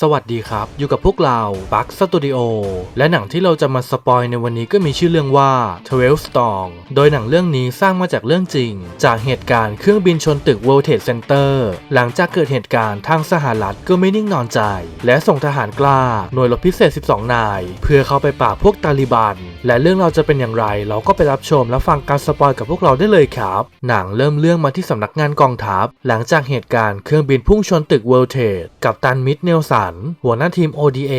สวัสดีครับ อยู่กับพวกเราบักสตูดิโอและหนังที่เราจะมาสปอยในวันนี้ก็มีชื่อเรื่องว่า12 Storm โดยหนังเรื่องนี้สร้างมาจากเรื่องจริง จากเหตุการณ์เครื่องบินชนตึก World Trade Center หลังจากเกิดเหตุการณ์ทางสหรัฐก็ไม่นิ่งนอนใจ และส่งทหารกล้าหน่วยรบพิเศษ 12 นาย เพื่อเข้าไปปราบพวกตาลิบัน และเรื่องเราจะเป็นอย่างไร เราก็ไปรับชมและฟังการสปอยกับพวกเราได้เลยครับ หนังเริ่มเรื่องมาที่สำนักงานกองทัพหลังจากเหตุการณ์เครื่องบินพุ่งชนตึก World Trade กับตันมิดเนลสันหัวหน้าทีม ODA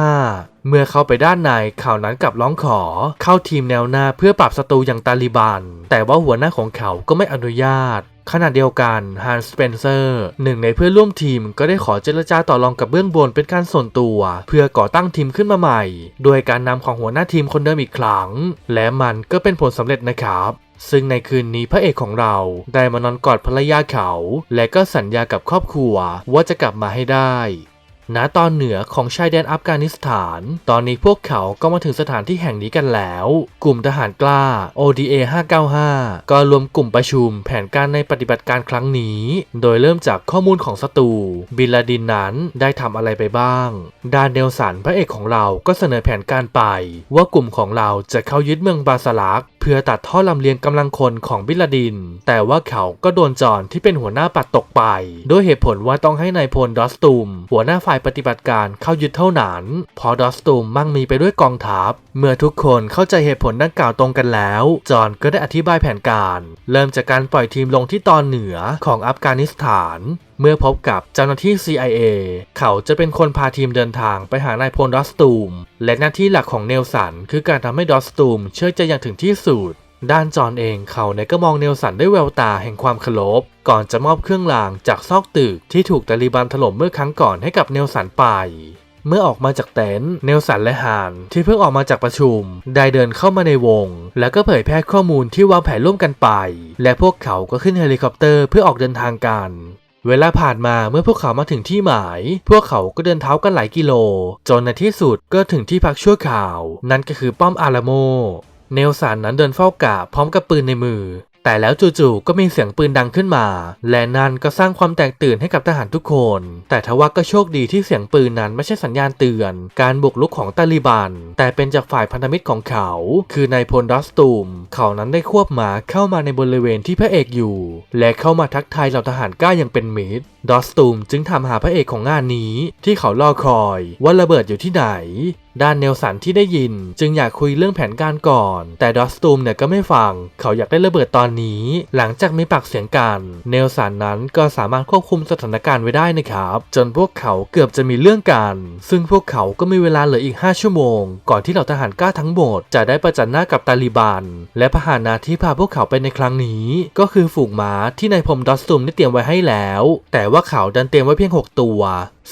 595 เมื่อเข้าไปด้านในข่าวนั้นกลับร้องขอ เข้าทีมแนวหน้าเพื่อปราบศัตรูอย่างตาลิบัน แต่ว่าหัวหน้าของเขาก็ไม่อนุญาตขณะเดียวกันฮันสเปนเซอร์หนึ่งในเพื่อนร่วมทีมก็ได้ขอเจรจาต่อรองกับเบื้องบนเป็นการส่วนตัว เพื่อก่อตั้งทีมขึ้นมาใหม่ โดยการนำของหัวหน้าทีมคนเดิมอีกครั้ง และมันก็เป็นผลสำเร็จนะครับ ซึ่งในคืนนี้พระเอกของเราได้มานอนกอดภรรยาเขา และก็สัญญากับครอบครัวว่าจะกลับมาให้ได้ ณตอนเหนือของชายแดนอัฟกานิสถาน ตอนนี้พวกเขาก็มาถึงสถานที่แห่งนี้กันแล้ว กลุ่มทหารกล้า ODA 595 ก็รวมกลุ่มประชุมแผนการในปฏิบัติการครั้งนี้ โดยเริ่มจากข้อมูลของศัตรู บินลาดินนั้นได้ทำอะไรไปบ้าง ดานเนลสันพระเอกของเราก็เสนอแผนการไป ว่ากลุ่มของเราจะเข้ายึดเมืองบาสลักเพื่อตัดท่อลำเลียงกำลังคนของบิลลาดิน แต่ว่าเขาก็โดนจอนที่เป็นหัวหน้าปัดตกไป ด้วยเหตุผลว่าต้องให้นายพลดอสตูม หัวหน้าฝ่ายปฏิบัติการเข้ายึดเท่านั้นพอดอสตูมมั่งมีไปด้วยกองทัพ เมื่อทุกคนเข้าใจเหตุผลดังกล่าวตรงกันแล้ว จอห์นก็ได้อธิบายแผนการ เริ่มจากการปล่อยทีมลงที่ตอนเหนือของอัฟกานิสถาน เมื่อพบกับเจ้าหน้าที่ CIA เขาจะเป็นคนพาทีมเดินทางไปหานายพลดอสตูม และหน้าที่หลักของเนลสันคือการทำให้ดอสตูมเชื่อใจอย่างถึงที่สุด ด้านจอห์นเองเขาเนก็มองเนลสันด้วยแววตาแห่งความเคารพก่อนจะมอบเครื่องรางจากซอกตึกที่ถูกตาลีบันถล่มเมื่อครั้งก่อนให้กับเนลสันไป เมื่อออกมาจากเต็นท์เนลสันและฮานที่เพิ่งออกมาจากประชุม ได้เดินเข้ามาในวง แล้วก็เผยแพร่ข้อมูลที่วางแผนร่วมกันไป และพวกเขาก็ขึ้นเฮลิคอปเตอร์เพื่อออกเดินทางกันเวลาผ่านมาเมื่อพวกเขามาถึงที่หมาย พวกเขาก็เดินเท้ากันหลายกิโล จนในที่สุดก็ถึงที่พักชั่วคราว นั่นก็คือป้อมอาราโม เนลสันนั้นเดินเฝ้ากะพร้อมกับปืนในมือ แต่แล้วจู่ๆก็มีเสียงปืนดังขึ้นมา และนั่นก็สร้างความแตกตื่นให้กับทหารทุกคน แต่ทว่าก็โชคดีที่เสียงปืนนั้นไม่ใช่สัญญาณเตือน การบุกรุกของตาลิบัน แต่เป็นจากฝ่ายพันธมิตรของเขา คือนายพลดอสตูม เขานั้นได้ควบหมาเข้ามาในบริเวณที่พระเอกอยู่ และเข้ามาทักทายเหล่าทหารกล้าอย่างเป็นมิตรดอสตูมจึงถามหาพระเอกของงานนี้ ที่เขารอคอยว่าระเบิดอยู่ที่ไหน ด้านเนลสันที่ได้ยิน จึงอยากคุยเรื่องแผนการก่อน แต่ดอสตูมเนี่ยก็ไม่ฟัง เขาอยากได้ระเบิดตอนนี้ หลังจากมีปากเสียงกัน เนลสันนั้นก็สามารถควบคุมสถานการณ์ไว้ได้นะครับ จนพวกเขาเกือบจะมีเรื่องกัน ซึ่งพวกเขาก็มีเวลาเหลืออีก 5 ชั่วโมง ก่อนที่เหล่าทหารกล้าทั้งหมด จะได้ประจันหน้ากับตาลิบัน และพาหนะที่พาพวกเขาไปในครั้งนี้ ก็คือฝูงม้าที่นายพรมดอสตูมได้เตรียมไว้ให้แล้ว แต่ว่าเขาดันเตรียมไว้เพียง 6 ตัว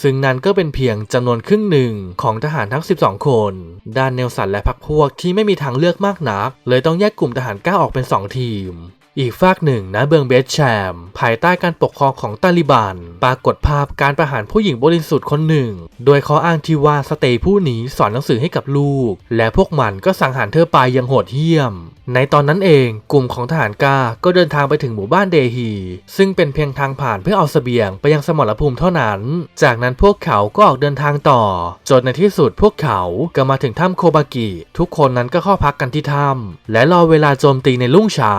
ซึ่งนั่นก็เป็นเพียงจำนวนครึ่งหนึ่งของทหารทั้ง 12 คน ด้านเนลสันและพรรคพวกที่ไม่มีทางเลือกมากนัก เลยต้องแยกกลุ่มทหารก้าออกเป็น 2 ทีมอีกฝากหนึ่งนะเบืองเบสแชมภายใต้การปกครองของตาลิบันปรากฏภาพการประหารผู้หญิงบริสุทธิ์คนหนึ่ง โดยเขาอ้างที่ว่าสเตย์ผู้นี้สอนหนังสือให้กับลูก และพวกมันก็สังหารเธอไปอยังโหดเหี้ยม ในตอนนั้นเองกลุ่มของทหารก้าก็เดินทางไปถึงหมู่บ้านเดฮี ซึ่งเป็นเพียงทางผ่านเพื่อเอาเสบียงไปยังสมรภูมิเท่านั้น จากนั้นพวกเขาก็ออกเดินทางต่อ จนในที่สุดพวกเขาก็มาถึงถ้ำโคบากิ ทุกคนนั้นก็เข้าพักกันที่ถ้ำและรอเวลาโจมตีในรุ่งเช้า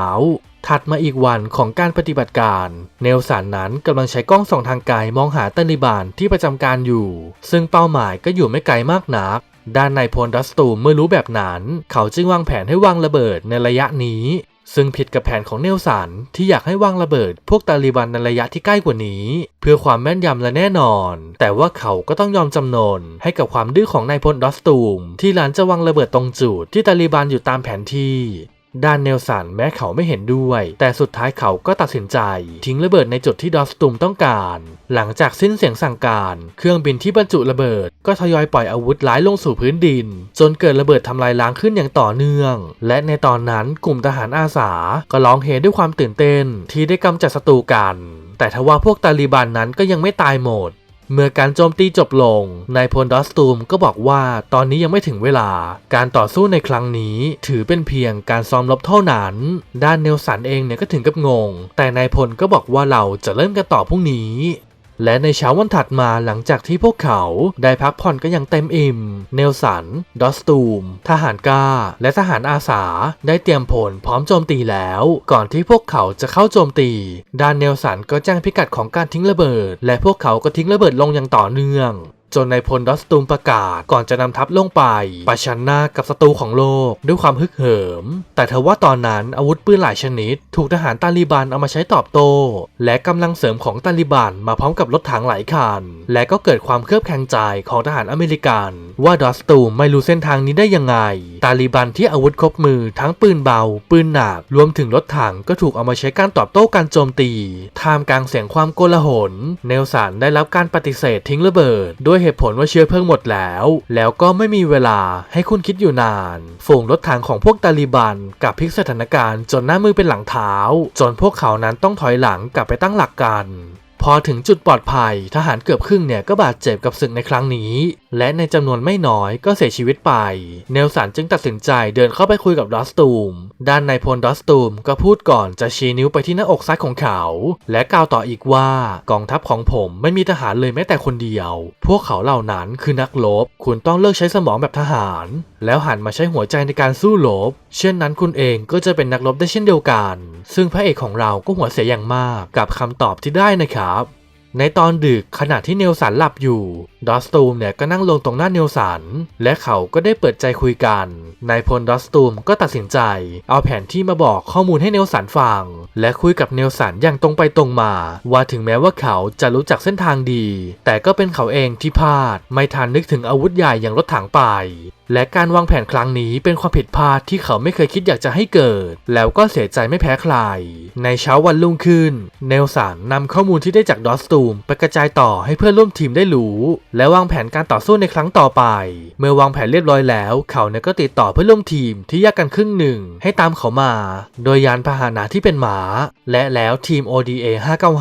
ถัดมาอีกวันของการปฏิบัติการ เนลสันนั้นกำลังใช้กล้องส่องทางไกลมองหาตาลิบันที่ประจำการอยู่ ซึ่งเป้าหมายก็อยู่ไม่ไกลมากนัก ด้านนายพลดัสตูมเมื่อรู้แบบนั้น เขาจึงวางแผนให้วางระเบิดในระยะนี้ ซึ่งผิดกับแผนของเนลสันที่อยากให้วางระเบิด พวกตาลีบันในระยะที่ใกล้กว่านี้ เพื่อความแม่นยำและแน่นอน แต่ว่าเขาก็ต้องยอมจำนนให้กับความดื้อของนายพลดัสตูม ที่หลานจะวางระเบิดตรงจุดที่ตาลีบันอยู่ตามแผนที่ ด้านเนลสันแม้เขาไม่เห็นด้วย แต่สุดท้ายเขาก็ตัดสินใจ ทิ้งระเบิดในจุดที่ดอสตูมต้องการ หลังจากสิ้นเสียงสั่งการ เครื่องบินที่บรรจุระเบิด ก็ทยอยปล่อยอาวุธร้ายลงสู่พื้นดิน จนเกิดระเบิดทำลายล้างขึ้นอย่างต่อเนื่อง และในตอนนั้นกลุ่มทหารอาสา ก็ร้องเฮด้วยความตื่นเต้น ที่ได้กำจัดศัตรูกัน แต่ทว่าพวกตาลีบันนั้นก็ยังไม่ตายหมด เมื่อการโจมตีจบลง นายพลดอสตูมก็บอกว่าตอนนี้ยังไม่ถึงเวลา การต่อสู้ในครั้งนี้ถือเป็นเพียงการซ้อมรบเท่านั้น ด้านเนลสันเองเนี่ยก็ถึงกับงง แต่นายพลก็บอกว่าเราจะเริ่มกันต่อพรุ่งนี้ และในเช้าวันถัดมาหลังจากที่พวกเขาได้พักผ่อนกันอย่างเต็มอิ่ม เนลสัน ดอสตูม ทหารกล้าและทหารอาสา ได้เตรียมผลพร้อมโจมตีแล้ว ก่อนที่พวกเขาจะเข้าโจมตี ด้านเนลสันก็แจ้งพิกัดของการทิ้งระเบิด และพวกเขาก็ทิ้งระเบิดลงอย่างต่อเนื่อง จนนายพลดอสตูมประกาศก่อนจะนำทัพลงไปประชันหน้ากับศัตรูของโลกด้วยความฮึกเหิม แต่ทว่าตอนนั้นอาวุธปืนหลายชนิด ถูกทหารตาลีบันเอามาใช้ตอบโต้ และกำลังเสริมของตาลีบันมาพร้อมกับรถถังหลายคัน และก็เกิดความเครือบแคลงใจของทหารอเมริกัน ว่าดอสตูมไม่รู้เส้นทางนี้ได้ยังไง ตาลีบันที่อาวุธครบมือทั้งปืนเบา ปืนหนักรวมถึงรถถังก็ถูกเอามาใช้การตอบโต้การโจมตีท่ามกลางเสียงความโกลาหลเนลสันได้รับการปฏิเสธทิ้งระเบิดด้วยเหตุผลว่าเชื้อเพลิงหมดแล้ว แล้วก็ไม่มีเวลาให้คุณคิดอยู่นาน ฝูงรถถังของพวกตาลีบันกับพลิกสถานการณ์จนหน้ามือเป็นหลังเท้า จนพวกเขานั้นต้องถอยหลังกลับไปตั้งหลักกัน พอถึงจุดปลอดภัย ทหารเกือบครึ่งเนี่ยก็บาดเจ็บกับศึกในครั้งนี้ และในจำนวนไม่น้อยก็เสียชีวิตไป เนลสันจึงตัดสินใจเดินเข้าไปคุยกับดอสตูม ด้านนายพลดอสตูมก็พูดก่อนจะชี้นิ้วไปที่หน้าอกซ้ายของเขา และกล่าวต่ออีกว่ากองทัพของผมไม่มีทหารเลยแม้แต่คนเดียว พวกเขาเหล่านั้นคือนักรบ คุณต้องเลิกใช้สมองแบบทหาร แล้วหันมาใช้หัวใจในการสู้รบ เช่นนั้นคุณเองก็จะเป็นนักรบได้เช่นเดียวกัน ซึ่งพระเอกของเราก็หัวเสียอย่างมากกับคำตอบที่ได้นะครับในตอนดึกขณะที่เนลสันหลับอยู่ ดอสตูมเนี่ยก็นั่งลงตรงหน้าเนลสันและเขาก็ได้เปิดใจคุยกันนายพลดอสตูมก็ตัดสินใจ เอาแผนที่มาบอกข้อมูลให้เนลสันฟัง และคุยกับเนลสันอย่างตรงไปตรงมา ว่าถึงแม้ว่าเขาจะรู้จักเส้นทางดี แต่ก็เป็นเขาเองที่พลาด ไม่ทันนึกถึงอาวุธใหญ่อย่างรถถังไปและการวางแผนครั้งนี้เป็นความผิดพลาดที่เขาไม่เคยคิดอยากจะให้เกิด แล้วก็เสียใจไม่แพ้ใคร ในเช้าวันรุ่งขึ้น เนลสันนำข้อมูลที่ได้จากดอสตูมไปกระจายต่อให้เพื่อนร่วมทีมได้รู้และวางแผนการต่อสู้ในครั้งต่อไป เมื่อวางแผนเรียบร้อยแล้ว เขาเนี่ยก็ติดต่อเพื่อนร่วมทีมที่แยกกันครึ่งหนึ่งให้ตามเขามา โดยยานพาหนะที่เป็นหมา และแล้วทีม ODA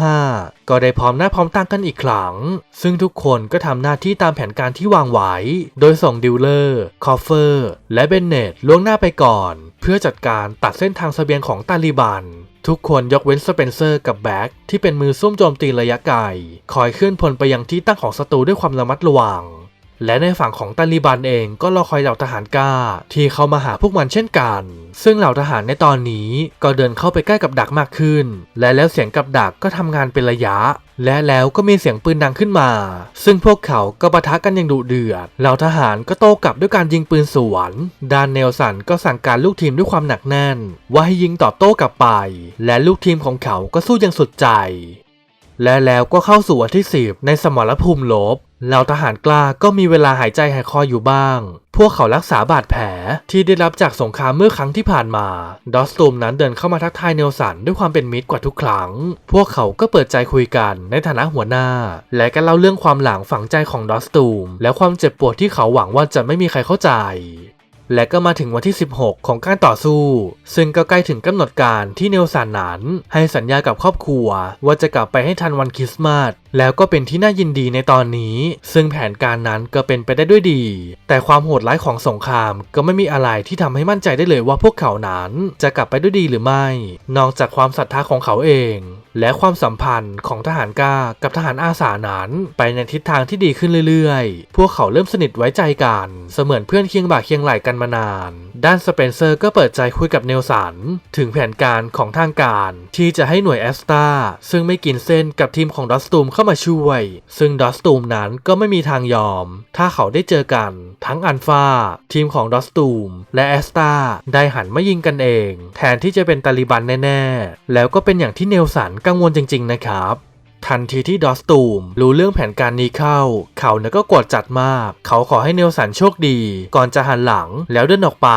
595 ก็ได้พร้อมหน้าพร้อมตากันอีกครั้ง ซึ่งทุกคนก็ทำหน้าที่ตามแผนการที่วางไว้ โดยส่งดิวเลอร์ คอฟเฟอร์ และเบนเนตล่วงหน้าไปก่อน เพื่อจัดการตัดเส้นทางเสบียงของตาลีบัน ทุกคนยกเว้นสเปนเซอร์กับแบ็กที่เป็นมือซุ่มโจมตีระยะไกล คอยเคลื่อนพลไปยังที่ตั้งของศัตรูด้วยความระมัดระวัง และในฝั่งของตาลีบันเองก็รอคอยเหล่าทหารกล้า ที่เข้ามาหาพวกมันเช่นกัน ซึ่งเหล่าทหารในตอนนี้ก็เดินเข้าไปใกล้กับดักมากขึ้น และแล้วเสียงกับดักก็ทำงานเป็นระยะ และแล้วก็มีเสียงปืนดังขึ้นมา ซึ่งพวกเขาก็ปะทะกันอย่างดุเดือด เหล่าทหารก็โต้กลับด้วยการยิงปืนสวนด้านเนลสันก็สั่งการลูกทีมด้วยความหนักแน่น ว่าให้ยิงตอบโต้กลับไป และลูกทีมของเขาก็สู้อย่างสุดใจ และแล้วก็เข้าสู่วันที่ 10 ในสมรภูมิลบ เหล่าทหารกล้าก็มีเวลาหายใจหายคออยู่บ้าง พวกเขารักษาบาดแผลที่ได้รับจากสงครามเมื่อครั้งที่ผ่านมา ดอสตูมนั้นเดินเข้ามาทักทายเนลสันด้วยความเป็นมิตรกว่าทุกครั้ง พวกเขาก็เปิดใจคุยกันในฐานะหัวหน้า และก็เล่าเรื่องความหลังฝังใจของดอสตูม และความเจ็บปวดที่เขาหวังว่าจะไม่มีใครเข้าใจ และก็มาถึงวันที่ 16 ของการต่อสู้ ซึ่งก็ใกล้ถึงกำหนดการที่เนลสันนั้นให้สัญญากับครอบครัว ว่าจะกลับไปให้ทันวันคริสต์มาสแล้วก็เป็นที่น่ายินดีในตอนนี้ ซึ่งแผนการนั้นก็เป็นไปได้ด้วยดี แต่ความโหดร้ายของสงครามก็ไม่มีอะไรที่ทำให้มั่นใจได้เลยว่าพวกเขานั้นจะกลับไปด้วยดีหรือไม่ นอกจากความศรัทธาของเขาเอง และความสัมพันธ์ของทหารกล้ากับทหารอาสานั้นไปในทิศทางที่ดีขึ้นเรื่อยๆ พวกเขาเริ่มสนิทไว้ใจกัน เสมือนเพื่อนเคียงบ่าเคียงไหลกันมานาน ด้านสเปนเซอร์ก็เปิดใจคุยกับเนลสัน ถึงแผนการของทางการ ที่จะให้หน่วยแอสตาซึ่งไม่กินเส้นกับทีมของดอสตูมเข้ามาช่วย ซึ่งดอสตูมนั้นก็ไม่มีทางยอม ถ้าเขาได้เจอกัน ทั้งอันฟาทีมของดอสตูมและแอสตาได้หันมายิงกันเอง แทนที่จะเป็นตาลิบันแน่ ๆ แล้วก็เป็นอย่างที่เนลสันกังวลจริง ๆ นะครับ ทันทีที่ดอสตูมรู้เรื่องแผนการนี้เข้า เขาเนี่ยก็กดจัดมาก เขาขอให้เนลสันโชคดี ก่อนจะหันหลังแล้วเดินออกไป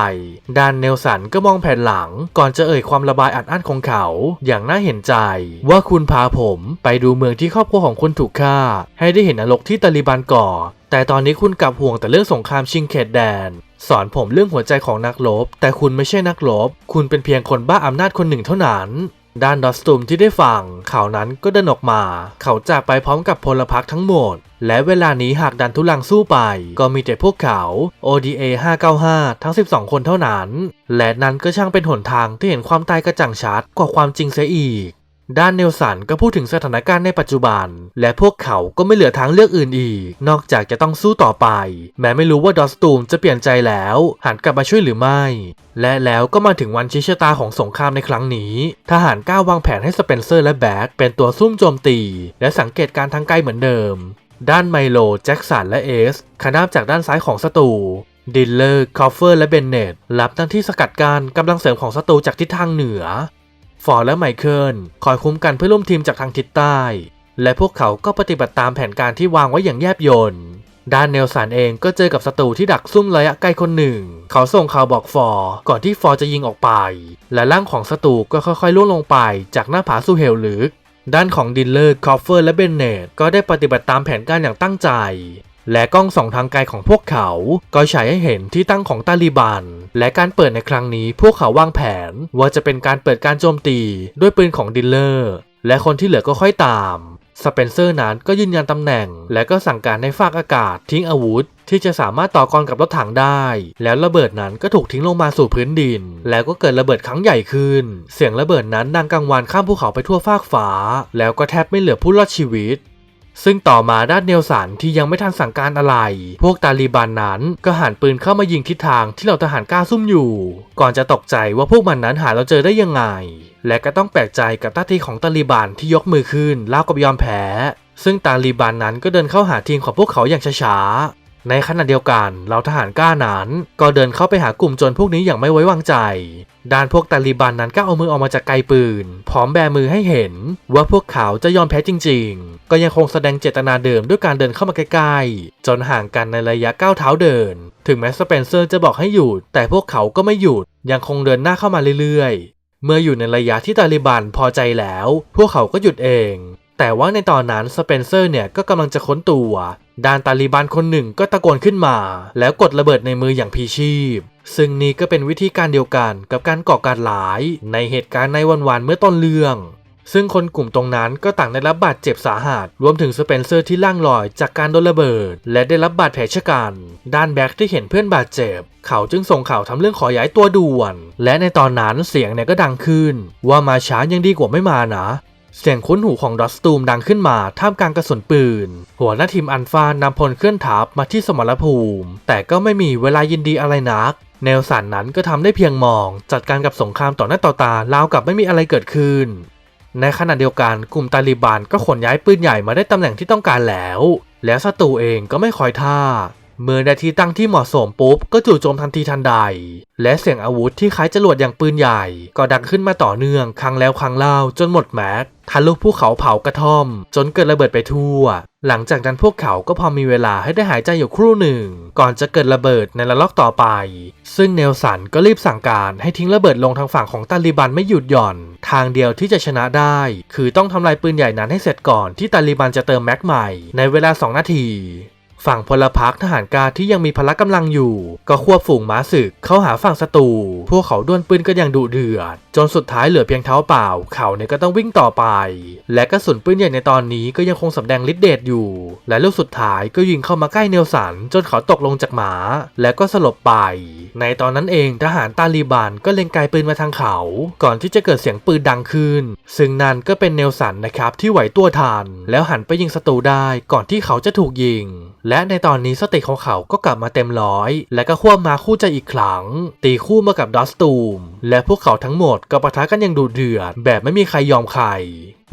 ด้านเนลสันก็มองแผ่นหลัง ก่อนจะเอ่ยความระบายอัดอั้นของเขา อย่างน่าเห็นใจ ว่าคุณพาผมไปดูเมืองที่ครอบครัวของคุณถูกฆ่า ให้ได้เห็นนรกที่ตาลิบันก่อ แต่ตอนนี้คุณกลับห่วงแต่เรื่องสงครามชิงเขตแดน สอนผมเรื่องหัวใจของนักรบ แต่คุณไม่ใช่นักรบ คุณเป็นเพียงคนบ้าอำนาจคนหนึ่งเท่านั้น ด้านดอสตูมที่ได้ฟังข่าวนั้นก็เดินออกมา เขาจากไปพร้อมกับพลพรรคทั้งหมด และเวลานี้หากดันทุลังสู้ไป ก็มีแต่พวกเขา ODA 595 ทั้ง 12 คนเท่านั้น และนั้นก็ช่างเป็นหนทางที่เห็นความตายกระจ่างชัดกว่าความจริงเสียอีก ด้านเนลสันก็พูดถึงสถานการณ์ในปัจจุบัน และพวกเขาก็ไม่เหลือทางเลือกอื่นอีก นอกจากจะต้องสู้ต่อไป แม้ไม่รู้ว่าดอสตูมจะเปลี่ยนใจแล้ว หันกลับมาช่วยหรือไม่ และแล้วก็มาถึงวันชี้ชะตาของสงครามในครั้งนี้ ทหารก้าววางแผนให้สเปนเซอร์และแบ็กเป็นตัวซุ่มโจมตี และสังเกตการทางไกลเหมือนเดิม ด้านไมโล แจ็คสันและเอสขนาบจากด้านซ้ายของศัตรูดิลเลอร์ คอฟเฟอร์ และเบนเนตรับหน้าที่สกัดการกำลังเสริมของศัตรูจากทิศทางเหนือ ฟอร์และไมเคิลคอยคุ้มกันเพื่อร่วมทีมจากทางทิศใต้ และพวกเขาก็ปฏิบัติตามแผนการที่วางไว้อย่างแยบยลด้านเนลสันเองก็เจอกับศัตรูที่ดักซุ่มระยะไกลคนหนึ่ง เขาส่งข่าวบอกฟอร์ก่อนที่ฟอร์จะยิงออกไป และร่างของศัตรูก็ค่อยๆล่วงลงไปจากหน้าผาสู่เหวลึก ด้านของดิลเลอร์คอฟเฟอร์และเบนเนตก็ได้ปฏิบัติตามแผนการอย่างตั้งใจ และกล้องส่องทางไกลของพวกเขา ก็ฉายให้เห็นที่ตั้งของตาลีบัน และการเปิดในครั้งนี้พวกเขาวางแผน ว่าจะเป็นการเปิดการโจมตีด้วยปืนของดิลเลอร์ และคนที่เหลือก็ค่อยตาม สเปนเซอร์นั้นก็ยืนยันตำแหน่ง และก็สั่งการให้ฝากอากาศทิ้งอาวุธที่จะสามารถต่อกรกับรถถังได้ แล้วระเบิดนั้นก็ถูกทิ้งลงมาสู่พื้นดิน แล้วก็เกิดระเบิดครั้งใหญ่ขึ้น เสียงระเบิดนั้นดังกังวานข้ามภูเขาไปทั่วฟากฟ้า แล้วก็แทบไม่เหลือผู้รอดชีวิต ซึ่งต่อมาด้านเนลสันที่ยังไม่ทันสั่งการอะไร พวกตาลีบันนั้นก็หันปืนเข้ามายิงทิศทางที่เหล่าทหารกล้าซุ่มอยู่ ก่อนจะตกใจว่าพวกมันนั้นหาเราเจอได้ยังไง และก็ต้องแปลกใจกับท่าทีของตาลีบันที่ยกมือขึ้นเล่าวกับยอมแพ้ซึ่งตาลีบันนั้นก็เดินเข้าหาทีมของพวกเขาอย่างช้า ในขณะเดียวกันเหล่าทหารกล้านั้นก็เดินเข้าไปหากลุ่มโจรพวกนี้อย่างไม่ไว้วางใจ ด้านพวกตาลีบันนั้นก็เอามือออกมาจากไกลปืน พร้อมแบมือให้เห็น ว่าพวกเขาจะยอมแพ้จริง ๆ ก็ยังคงแสดงเจตนาเดิมด้วยการเดินเข้ามาใกล้ๆ จนห่างกันในระยะก้าวเท้าเดิน ถึงแม้สเปนเซอร์จะบอกให้หยุด แต่พวกเขาก็ไม่หยุด ยังคงเดินหน้าเข้ามาเรื่อยๆ เมื่ออยู่ในระยะที่ตาลีบันพอใจแล้ว พวกเขาก็หยุดเอง แต่ว่าในตอนนั้นสเปนเซอร์เนี่ยก็กำลังจะค้นตัว ด้านตาลีบันคนหนึ่งก็ตะโกนขึ้นมา แล้วกดระเบิดในมืออย่างพีชีพ ซึ่งนี่ก็เป็นวิธีการเดียวกันกับการก่อการร้าย ในเหตุการณ์ในวันๆเมื่อต้นเรื่อง ซึ่งคนกลุ่มตรงนั้นก็ต่างได้รับบาดเจ็บสาหัสรวมถึงสเปนเซอร์ที่ล่างลอยจากการโดนระเบิด และได้รับบาดแผลชะกันด้านแบ็กที่เห็นเพื่อนบาดเจ็บเขาจึงส่งข่าวทำเรื่องขอย้ายตัวด่วน และในตอนนั้นเสียงเนี่ยก็ดังขึ้น ว่ามาช้ายังดีกว่าไม่มานะ เสียงคุ้นหูของดอสตูมดังขึ้นมาท่ามกลางกระสุนปืน หัวหน้าทีมอันฟานำพลเคลื่อนทัพมาที่สมรภูมิ แต่ก็ไม่มีเวลายินดีอะไรนัก แนวสันนั้นก็ทำได้เพียงมอง จัดการกับสงครามต่อหน้าต่อตาราวกับไม่มีอะไรเกิดขึ้น ในขณะเดียวกันกลุ่มตาลีบันก็ขนย้ายปืนใหญ่มาได้ตำแหน่งที่ต้องการแล้ว แล้วศัตรูเองก็ไม่คอยท่า เมื่อได้ที่ตั้งที่เหมาะสมปุ๊บก็จู่โจมทันทีทันใด และเสียงอาวุธที่คล้ายจรวดอย่างปืนใหญ่ ก็ดังขึ้นมาต่อเนื่องครั้งแล้วครั้งเล่าจนหมดแม็กทะลุภูเขาเผากระท่อม จนเกิดระเบิดไปทั่ว หลังจากนั้นพวกเขาก็พอมีเวลาให้ได้หายใจอยู่ครู่หนึ่ง ก่อนจะเกิดระเบิดในระลอกต่อไป ซึ่งเนลสันก็รีบสั่งการให้ทิ้งระเบิดลงทางฝั่งของตาลีบันไม่หยุดหย่อน ทางเดียวที่จะชนะได้ คือต้องทำลายปืนใหญ่นั้นให้เสร็จก่อนที่ตาลีบันจะเติมแม็กใหม่ในเวลา 2 นาที ฝั่งพลพรรคทหารกาที่ยังมีพละกำลังอยู่ ก็ควบฝูงม้าศึกเข้าหาฝั่งศัตรู พวกเขาดวลปืนกันอย่างดุเดือด จนสุดท้ายเหลือเพียงเท้าเปล่า เขาเนี่ยก็ต้องวิ่งต่อไป และกระสุนปืนใหญ่ในตอนนี้ก็ยังคงสำแดงฤทธิ์เดชอยู่ และลูกสุดท้ายก็ยิงเข้ามาใกล้เนลสัน จนเขาตกลงจากหมา และก็สลบไป ในตอนนั้นเองทหารตาลีบันก็เล็งไกลปืนมาทางเขา ก่อนที่จะเกิดเสียงปืนดังขึ้น ซึ่งนั่นก็เป็นเนลสันนะครับที่ไหวตัวทันแล้วหันไปยิงศัตรูได้ก่อนที่เขาจะถูกยิง และในตอนนี้สติของเขาก็กลับมาเต็มร้อย และก็ควบมาคู่ใจอีกครั้ง ตีคู่มากับดอสตูม และพวกเขาทั้งหมดก็ปะทะกันอย่างดุเดือด แบบไม่มีใครยอมใคร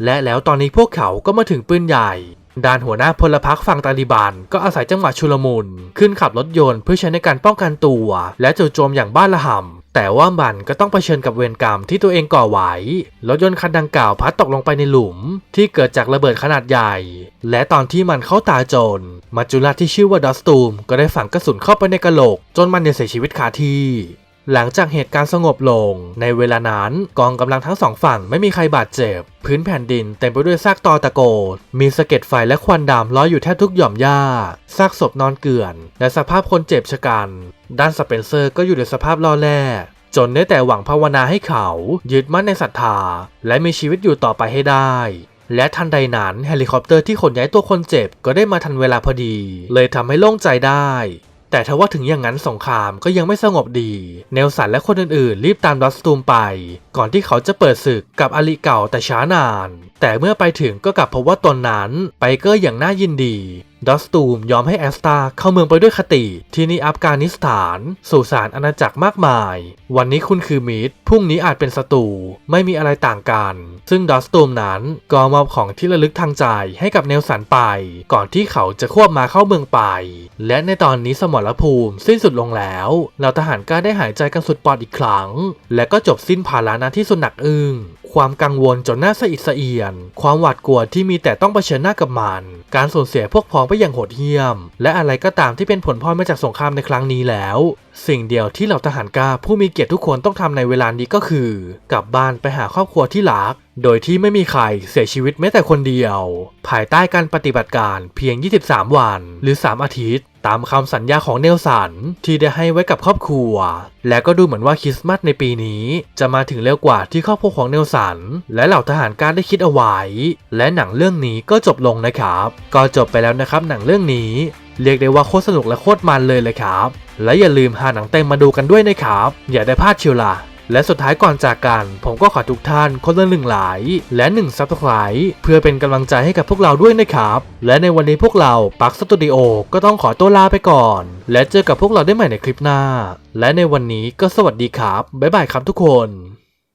และแล้วตอนนี้พวกเขาก็มาถึงปืนใหญ่ด้านหัวหน้าพลพรรคฝั่งตาลิบันก็อาศัยจังหวะชุลมุน ขึ้นขับรถยนต์เพื่อใช้ในการป้องกันตัว และจู่โจมอย่างบ้าระห่ำแต่ว่ามันก็ต้องเผชิญกับเวรกรรมที่ตัวเองก่อไว้รถยนต์คันดังกล่าวพัดตกลงไปในหลุม ที่เกิดจากระเบิดขนาดใหญ่ และตอนที่มันเข้าตาโจรมัจจุราชที่ชื่อว่าดอสตูม ก็ได้ฝังกระสุนเข้าไปในกระโหลก จนมันเนี่ยเสียชีวิตคาที่ หลังจากเหตุการณ์สงบลง ในเวลานั้นกองกำลังทั้งสองฝั่งไม่มีใครบาดเจ็บ พื้นแผ่นดินเต็มไปด้วยซากตอตะโกดมีสะเก็ดไฟและควันดำลอยอยู่แทบทุกหย่อมหญ้า ซากศพนอนเกลื่อน และสภาพคนเจ็บชะกัน ด้านสเปนเซอร์ก็อยู่ในสภาพล่อแร่จนได้แต่หวังภาวนาให้เขายึดมั่นในศรัทธา และมีชีวิตอยู่ต่อไปให้ได้ และทันใดนั้นเฮลิคอปเตอร์ที่ขนย้ายตัวคนเจ็บก็ได้มาทันเวลาพอดี เลยทำให้โล่งใจได้ แต่ทว่าถึงอย่างนั้นสงครามก็ยังไม่สงบดี เนลสันและคนอื่นๆ รีบตามดอสตูมไป ก่อนที่เขาจะเปิดศึกกับอลิเก่าแต่ช้านาน แต่เมื่อไปถึงก็กลับพบว่าตนนั้นไปเกอร์อย่างน่ายินดี ดอสตูมยอมให้แอสตาเข้าเมืองไปด้วยคติ ที่นี่อัฟกานิสถาน สู่สารอาณาจักรมากมาย วันนี้คุณคือมิตรพรุ่งนี้อาจเป็นศัตรูไม่มีอะไรต่างกัน ซึ่งดอสตูมนั้นก็มอบของที่ระลึกทางใจให้กับเนลสันไป ก่อนที่เขาจะควบมาเข้าเมืองไป และในตอนนี้สมรภูมิสิ้นสุดลงแล้วเหล่าทหารกล้าได้หายใจกันสุดปอดอีกครั้ง และก็จบสิ้นภาระหน้าที่สุดหนักอึ้ง ความกังวลจนหน้าสะอิดสะเอียน ความหวาดกลัวที่มีแต่ต้องเผชิญหน้ากับมัน การสูญเสียพวกพ้องไปอย่างโหดเหี้ยม และอะไรก็ตามที่เป็นผลพลอยมาจากสงครามในครั้งนี้แล้ว สิ่งเดียวที่เหล่าทหารกล้าผู้มีเกียรติทุกคนต้องทำในเวลานี้ก็คือ กลับบ้านไปหาครอบครัวที่รัก โดยที่ไม่มีใครเสียชีวิตแม้แต่คนเดียว ภายใต้การปฏิบัติการเพียง 23 วัน หรือ 3 อาทิตย์ ตามคำสัญญาของเนลสันที่ได้ให้ไว้กับครอบครัว และก็ดูเหมือนว่าคริสต์มาสในปีนี้ จะมาถึงเร็วกว่าที่ครอบครัวของเนลสันและเหล่าทหารการได้คิดเอาไว้ และหนังเรื่องนี้ก็จบลงนะครับ ก็จบไปแล้วนะครับหนังเรื่องนี้ เรียกได้ว่าโคตรสนุกและโคตรมันเลยเลยครับ และอย่าลืมหาหนังเต็มมาดูกันด้วยนะครับอย่าได้พลาดเชียวล่ะ และสุดท้ายก่อนจากกัน ผมก็ขอทุกท่านคนละหนึ่งหลาย และหนึ่งซับสไครต์เพื่อเป็นกำลังใจให้กับพวกเราด้วยนะครับ และในวันนี้พวกเราปักสตูดิโอก็ต้องขอตัวลาไปก่อน และเจอกับพวกเราได้ใหม่ในคลิปหน้า และในวันนี้ก็สวัสดีครับบ๊ายบายครับทุกคน